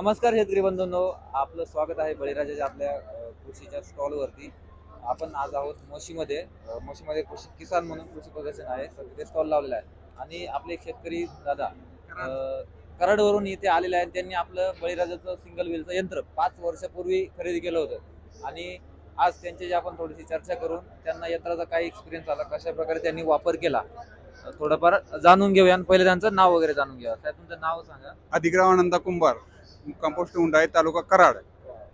नमस्कार शेतकरी बंधूंनो आपलं स्वागत आहे बळीराजाच्या आपल्या कृषीच्या स्टॉलवरती आपण आज आहोत म्हशीमध्ये. म्हशीमध्ये कृषी किसान म्हणून कृषी प्रदर्शन आहे. तर तिथे स्टॉल लावलेला आहे. आणि आपले शेतकरी दादा कराडवरून इथे आलेले आहेत. त्यांनी आपलं बळीराजाचं सिंगल व्हीलचं यंत्र पाच वर्षापूर्वी खरेदी केलं होतं. आणि आज त्यांच्याशी आपण थोडीशी चर्चा करून त्यांना यंत्राचा काय एक्सपिरियन्स आला कशा प्रकारे त्यांनी वापर केला थोडंफार जाणून घेऊया. आणि पहिले त्यांचं नाव वगैरे जाणून घेऊया. साहेब तुमचं नाव सांगा. अधिग्रहानंदा कुंभार. कंपोस्ट उंडाई तालुका कराड.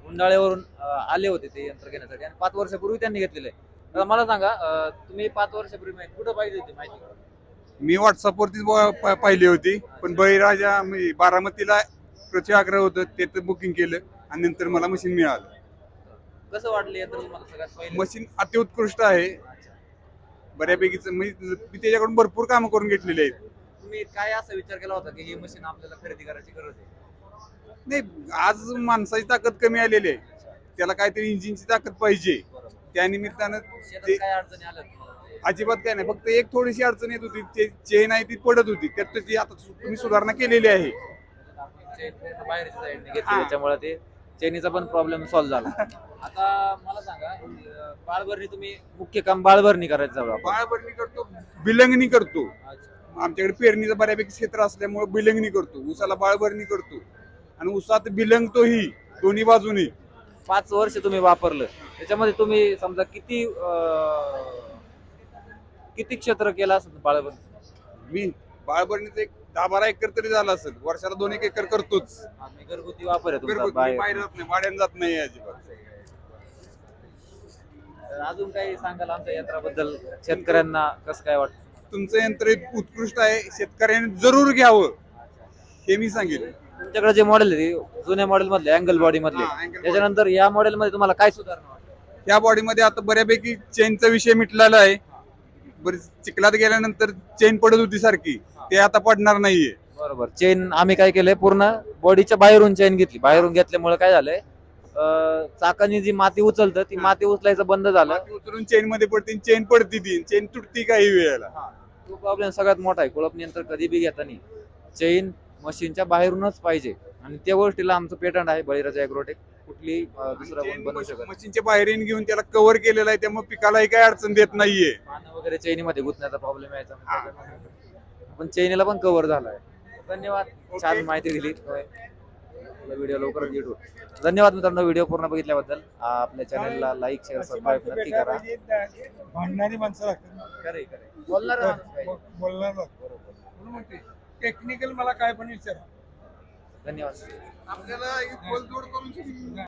उंडाळेवरून अ, आले होते ते यंत्र घेण्यासाठी आणि पाच वर्षापूर्वी त्यांनी घेतलेले आहे. तर मला सांगा अ, तुम्ही पाच वर्षापूर्वी माहिती कुठं पाहिजे होती माहिती? मी व्हॉट्सअपवरती ब- प- पाहिली होती. पण बळीराजा मी बारामतीला कृषी आग्रह होतं ते बुकिंग केलं आणि नंतर मला मशीन मिळालं. कसं वाटलं यंत्र तुम्हाला सगळ्यात पहिले? मशीन अतिउत्कृष्ट आहे. बऱ्यापैकी मी मी त्याच्याकडून भरपूर कामं करून घेतलेली आहेत. तुम्ही काय असा विचार केला होता की ही मशीन आपल्याला खरेदी करायची गरज आहे? नाही आज माणसाची ताकद कमी आलेली आहे. त्याला काहीतरी इंजिनची ताकद पाहिजे. त्या निमित्तानं ते? अजिबात काय नाही. फक्त एक थोडीशी अडचण येत होती. ते चेन आहे ती पडत होती. त्यात ती आता तुम्ही सुधारणा केलेली आहे. त्याच्यामुळे ते चेनीचा पण प्रॉब्लेम सॉल्व्ह झाला. आता मला सांगा बाळभरणी तुम्ही मुख्य काम बाळभरणी करायचं. बाळभरणी करतो बिलंगणी करतो. आमच्याकडे पेरणीचं बऱ्यापैकी क्षेत्र असल्यामुळे बिलंगणी करतो. उसाला बाळभरणी करतो. आणि उसात बिलंगतोही दोन्ही बाजूनी. पाच वर्ष तुम्ही वापरलं. त्याच्यामध्ये तुम्ही समजा किती अं, किती क्षेत्र केलं असत बाळाबन मी बाळभरणीचं एक दहा बारा एकर तरी झालं असेल. वर्षाला दोन एक एकर करतोच. आम्ही घरगुती वापर आहे तुमचा घरगुती बाहेर. बाहेर जात नाही वाड्यात जात नाही अजिबात. तर अजून काही सांगाल आमच्या यंत्राबद्दल? शेतकऱ्यांना कसं काय वाटतं? तुमचं यंत्र उत्कृष्ट आहे शेतकऱ्यांनी जरूर घ्यावं हे मी सांगेन. तुमच्याकडे जे मॉडेल आहे ते जुन्या मॉडेल मधले अँगल बॉडी मधले. हा, angle body. त्याच्यानंतर या मॉडेल मध्ये तुम्हाला काय सुधारणा वाटतं या बॉडीमध्ये आता बऱ्यापैकी चेनचा विषय मिटलेला आहे. बरीच चिखलात गेल्यानंतर चेन पडत होती सारखी. ते आता पडणार नाहीये. बरोबर. चेन आम्ही काय केलंय पूर्ण बॉडीच्या बाहेरून चेन घेतली. बाहेरून घेतल्यामुळे काय झालंय अं, चाकानी जी माती उचलतं ती माती उचलायचं बंद झालं. माती उचलून चेन मध्ये पडते चेन पडती ती. चेन तुटती काही वेळेला. तो प्रॉब्लेम सगळ्यात मोठा आहे. कुळप यंत्र कधी बी घेताना चेन मशीनच्या बाहेरूनच पाहिजे. आणि त्या गोष्टीला आमचं पेटंट आहे बळीराजा एग्रोटेक कुठली दुसरा कोण बनवू शकत. मशीनच्या बाहेरीन घेऊन त्याला कव्हर केलेलं आहे त्यामुळे पिकालाही काही अडचण देत नाहीये. पानं वगैरे चैनीमध्ये गुंतण्याचा प्रॉब्लेम यायचा. पण चैनीला पण कव्हर झालाय. धन्यवाद. छान माहिती दिली. व्हिडिओ लवकरच येतो धन्यवाद मित्रांनो व्हिडिओ पूर्ण बघितल्याबद्दल. आपल्या चॅनलला लाईक शेअर सबस्क्राईब नक्की करा. भांडणारी माणसं लागतात बोलणार. बोलणार. टेक्निकल मला काय पण विचारा. धन्यवाद. आपल्याला एक बोलजोड करून